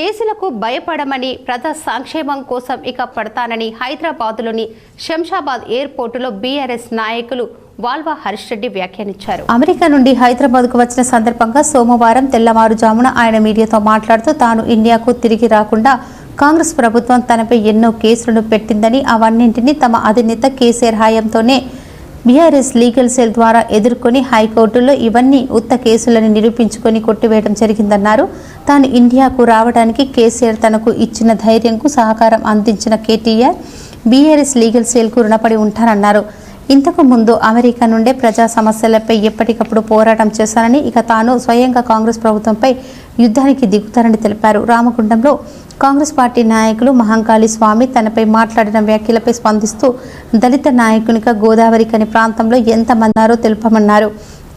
కేసులకు భయపడమని ప్రజా సంక్షేమం కోసం ఇక పడతానని హైదరాబాద్లోని శంషాబాద్ ఎయిర్పోర్టులో బీఆర్ఎస్ నాయకులు వాల్వా హరీష్ రెడ్డి వ్యాఖ్యానించారు. అమెరికా నుండి హైదరాబాద్కు వచ్చిన సందర్భంగా సోమవారం తెల్లవారుజామున ఆయన మీడియాతో మాట్లాడుతూ తాను ఇండియాకు తిరిగి రాకుండా కాంగ్రెస్ ప్రభుత్వం తనపై ఎన్నో కేసులను పెట్టిందని అవన్నింటినీ తమ అధినేత కేసీఆర్ హయాంతోనే బీఆర్ఎస్ లీగల్ సెల్ ద్వారా ఎదుర్కొని హైకోర్టులో ఇవన్నీ ఉత్త కేసులను నిరూపించుకొని కొట్టివేయడం జరిగిందన్నారు. తాను ఇండియాకు రావడానికి కేసీఆర్ తనకు ఇచ్చిన ధైర్యంకు సహకారం అందించిన కేటీఆర్ బీఆర్ఎస్ లీగల్ సెల్కు రుణపడి ఉంటానన్నారు. ఇంతకు ముందు అమెరికా నుండే ప్రజా సమస్యలపై ఎప్పటికప్పుడు పోరాటం చేశానని ఇక తాను స్వయంగా కాంగ్రెస్ ప్రభుత్వంపై యుద్ధానికి దిగుతారని తెలిపారు. రామగుండంలో కాంగ్రెస్ పార్టీ నాయకులు మహంకాళి స్వామి తనపై మాట్లాడిన వ్యాఖ్యలపై స్పందిస్తూ దళిత నాయకునిగా గోదావరి కని ప్రాంతంలో ఎంతమందారో తెలుపమన్నారు.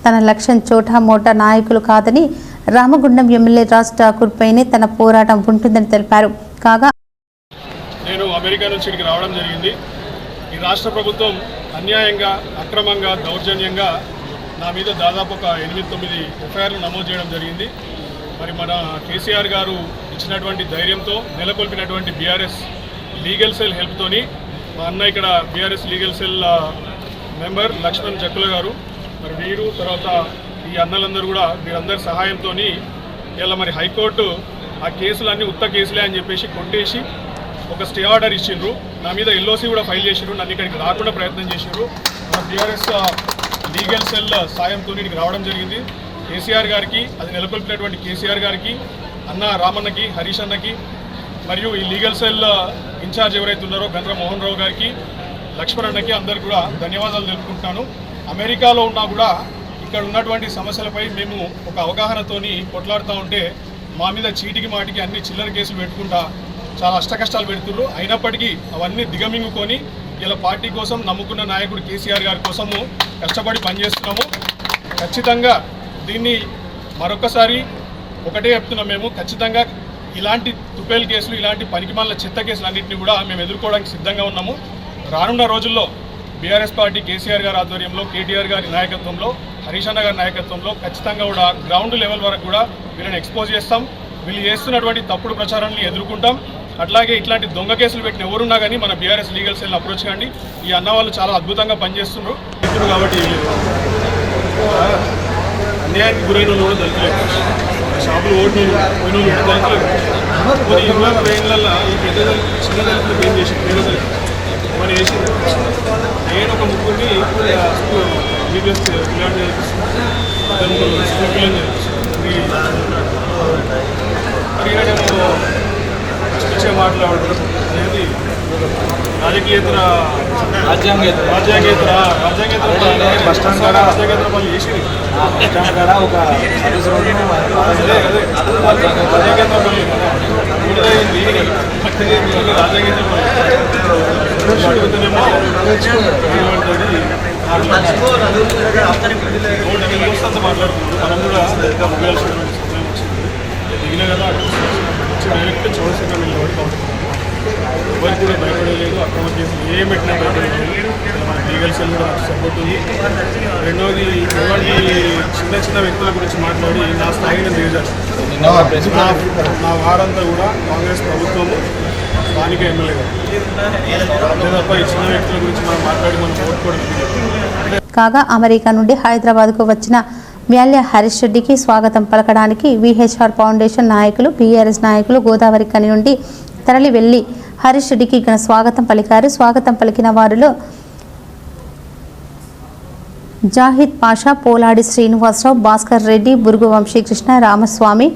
తన లక్ష్యం చోటా మోటా నాయకులు కాదని రామగుండం ఎమ్మెల్యే రాజ్ ఠాకూర్ పైనే తన పోరాటం ఉంటుందని తెలిపారు. కాగా నేను అమెరికా నుంచి ఇక్కడికి రావడం జరిగింది. ఈ రాష్ట్ర ప్రభుత్వం అన్యాయంగా అక్రమంగా దౌర్జన్యంగా నా మీద దాదాపు ఒక ఎనిమిది తొమ్మిది ఎఫ్ఐఆర్లు నమోదు చేయడం జరిగింది. మరి మన కేసీఆర్ గారు ఇచ్చినటువంటి ధైర్యంతో నెలకొల్పినటువంటి బీఆర్ఎస్ లీగల్ సెల్ హెల్ప్తోని మా అన్న ఇక్కడ BRS legal cell member Lakshman Jakkula గారు మరి వీరు తర్వాత ఈ అన్నలందరూ కూడా వీరందరి సహాయంతో ఇలా మరి హైకోర్టు ఆ కేసులన్నీ ఉత్త కేసులే అని చెప్పేసి కొట్టేసి ఒక స్టే ఆర్డర్ ఇచ్చిండ్రు. నా మీద ఎల్ఓసి కూడా ఫైల్ చేసిండ్రు. నన్ను ఇక్కడికి రాకుండా ప్రయత్నం చేసిండ్రు. మన టీఆర్ఎస్ లీగల్ సెల్ సాయంతో ఇక్కడికి రావడం జరిగింది. కేసీఆర్ గారికి అది నెలకొల్పినటువంటి కేసీఆర్ గారికి అన్న రామన్నకి హరీష్ అన్నకి మరియు ఈ లీగల్ సెల్ ఇన్ఛార్జ్ ఎవరైతే ఉన్నారో గంద్ర మోహన్ రావు గారికి లక్ష్మణ్ అన్నకి అందరికి కూడా ధన్యవాదాలు తెలుపుకుంటున్నాను. అమెరికాలో ఉన్నా కూడా ఇక్కడ ఉన్నటువంటి సమస్యలపై మేము ఒక అవగాహనతోని కొట్లాడుతూ ఉంటే మా మీద చీటికి మాటికి అన్ని చిల్లర కేసులు పెట్టుకుంటా చాలా అష్టకష్టాలు పెడుతున్నారు అయినప్పటికీ అవన్నీ దిగమింగుకొని ఇలా పార్టీ కోసం నమ్ముకున్న నాయకుడు కేసీఆర్ గారి కోసము కష్టపడి పనిచేస్తున్నాము. ఖచ్చితంగా దీన్ని మరొకసారి ఒకటే చెప్తున్నాం మేము. ఖచ్చితంగా ఇలాంటి తుపేల్ కేసులు ఇలాంటి పనికిమాల చెత్త కేసులు అన్నింటినీ కూడా మేము ఎదుర్కోవడానికి సిద్ధంగా ఉన్నాము. రానున్న రోజుల్లో బీఆర్ఎస్ పార్టీ కేసీఆర్ గారి ఆధ్వర్యంలో కేటీఆర్ గారి నాయకత్వంలో హరీష్ అన్న గారి నాయకత్వంలో ఖచ్చితంగా కూడా గ్రౌండ్ లెవెల్ వరకు కూడా వీళ్ళని ఎక్స్పోజ్ చేస్తాం. వీళ్ళు చేస్తున్నటువంటి తప్పుడు ప్రచారాన్ని ఎదుర్కొంటాం. అట్లాగే ఇట్లాంటి దొంగ కేసులు పెట్టిన ఎవరున్నా కానీ మన బీఆర్ఎస్ లీగల్ సెల్ అప్రోచ్ కానీ ఈ అన్న వాళ్ళు చాలా అద్భుతంగా పనిచేస్తున్నారు. ఇప్పుడు కాబట్టి అన్యాయానికి గురైన కూడా దళితులే షాపులు ఓడిన పోయిన ఇరవై ట్రైన్లలో ఈ పెద్ద దళితులు చిన్న దళితులు ఏం చేసి పేద దళితులు మరి వేసి నేను ఒక ముగ్గురిని బీబీఎస్ పిల్లలు స్కూల్ పిల్లలు మరి ఈయనేమో మాట్లాడడం అనేది రాజకీయేతర రాజ్యాంగేతర. రాజ్యాంగేతర రాజ్యాంగేతర బస్ స్టాండ్ కాడ రాజ్యాంగేతర పనులు చేసి కాడ ఒక సర్వీస్ రోడ్డు అదే అదే. రాజ్యాంగేతర అంత మాట్లాడుతున్నాడు మనం కూడా సమయం వచ్చింది దిగిన కదా డైరెక్ట్ చౌరసంగా నిలబడి కాబట్టి ఎవరికి కూడా భయపడలేదు. అక్రమ కేసులు ఏం పెట్టినా భయపడలేదు. మన లీగల్ సెల్ కూడా సపోర్ట్ ఉంది. రెండవది ఎవరికి చిన్న చిన్న వ్యక్తుల గురించి మాట్లాడి నా స్థాయిని దిగజారు నా నా వారంతా కూడా కాంగ్రెస్ ప్రభుత్వము స్థానిక ఎమ్మెల్యే గారు. తప్ప ఈ చిన్న వ్యక్తుల గురించి మనం మాట్లాడి మనం ఓటుకోవడం కాగా అమెరికా నుండి హైదరాబాద్కు వచ్చిన వ్యాల్య హరీష్ రెడ్డికి స్వాగతం పలకడానికి విహెచ్ఆర్ ఫౌండేషన్ నాయకులు బీఆర్ఎస్ నాయకులు గోదావరి కని నుండి తరలి వెళ్ళి హరీష్ రెడ్డికి ఇక్కడ స్వాగతం పలికారు. స్వాగతం పలికిన వారిలో జాహిద్ పాషా పోలాడి శ్రీనివాసరావు భాస్కర్ రెడ్డి బురుగు వంశీకృష్ణ రామస్వామి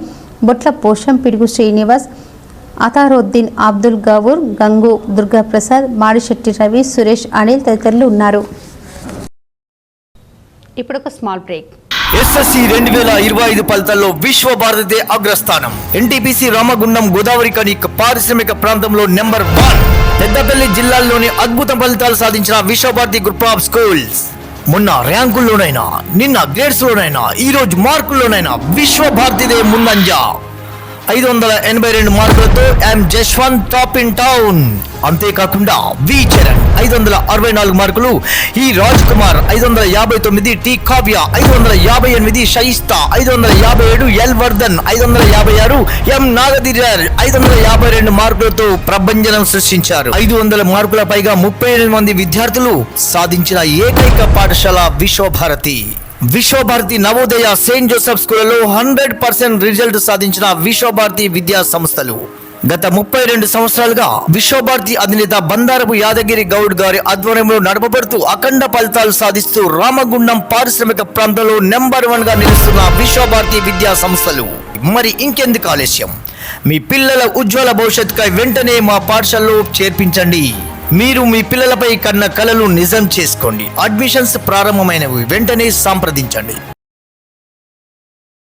బొట్ల పోషం పిడుగు శ్రీనివాస్ అతారుద్దీన్ అబ్దుల్ గవూర్ గంగు దుర్గాప్రసాద్ మాడిశెట్టి రవి సురేష్ అనిల్ తదితరులు ఉన్నారు. ఇప్పుడు ఒక స్మాల్ బ్రేక్. ఎస్ఎస్సి రెండు వేల ఇరవై ఐదు ఫలితాల్లో విశ్వ భారతిదే అగ్రస్థానం. ఎన్టీపీసీ రామగుండం గోదావరి కని పారిశ్రామిక ప్రాంతంలో నెంబర్ వన్. పెద్దపల్లి జిల్లాల్లోని అద్భుత ఫలితాలు సాధించిన విశ్వభారతి గ్రూప్ ఆఫ్ స్కూల్స్. మొన్న ర్యాంకుల్లోనైనా నిన్న గ్రేడ్స్ లోనైనా ఈ రోజు మార్కుల్లోనైనా విశ్వ భారతిదే ముందంజ. ఐదు వందల ఎనభై రెండు మార్కులతో M Jashwanth top in town అంతేకాకుండా వి చరణ్ ఐదు వందల అరవై నాలుగు మార్కులు ఈ రాజ్ కుమార్ ఐదు వందల యాభై తొమ్మిది టి కావ్య ఐదు వందల యాభై ఎనిమిది షయిస్తా ఐదు వందల యాభై ఏడు ఎల్ వర్ధన్ ఐదు వందల యాభై ఆరు ఎం నాగధీరర్ ఐదు వందల యాభై రెండు మార్కులతో ప్రభంజనం సృష్టించారు. ఐదు వందల మార్కుల పైగా ముప్పై ఎనిమిది మంది విద్యార్థులు సాధించిన ఏకైక పాఠశాల విశ్వభారతి. విశ్వభారతి నవోదయ సెయింట్ జోసెఫ్ స్కూళ్ళలో హండ్రెడ్ పర్సెంట్ రిజల్ట్ సాధించిన విశ్వభారతి విద్యా సంస్థలు. గత ముప్పై రెండు సంవత్సరాలుగా విశ్వభారతి అధినేత బందారపు యాదగిరి గౌడ్ గారి ఆధ్వర్యంలో నడపబడుతూ అఖండ ఫలితాలు సాధిస్తూ రామగుండం పారిశ్రామిక ప్రాంతంలో నెంబర్ వన్గా నిలుస్తున్న విశ్వభారతి విద్యా సంస్థలు. మరి ఇంకెందుకు ఆలస్యం? మీ పిల్లల ఉజ్వల భవిష్యత్తుకై వెంటనే మా పాఠశాలలో చేర్పించండి. మీరు మీ పిల్లలపై కన్న కలలు నిజం చేసుకోండి. అడ్మిషన్స్ ప్రారంభమైనవి. వెంటనే సంప్రదించండి.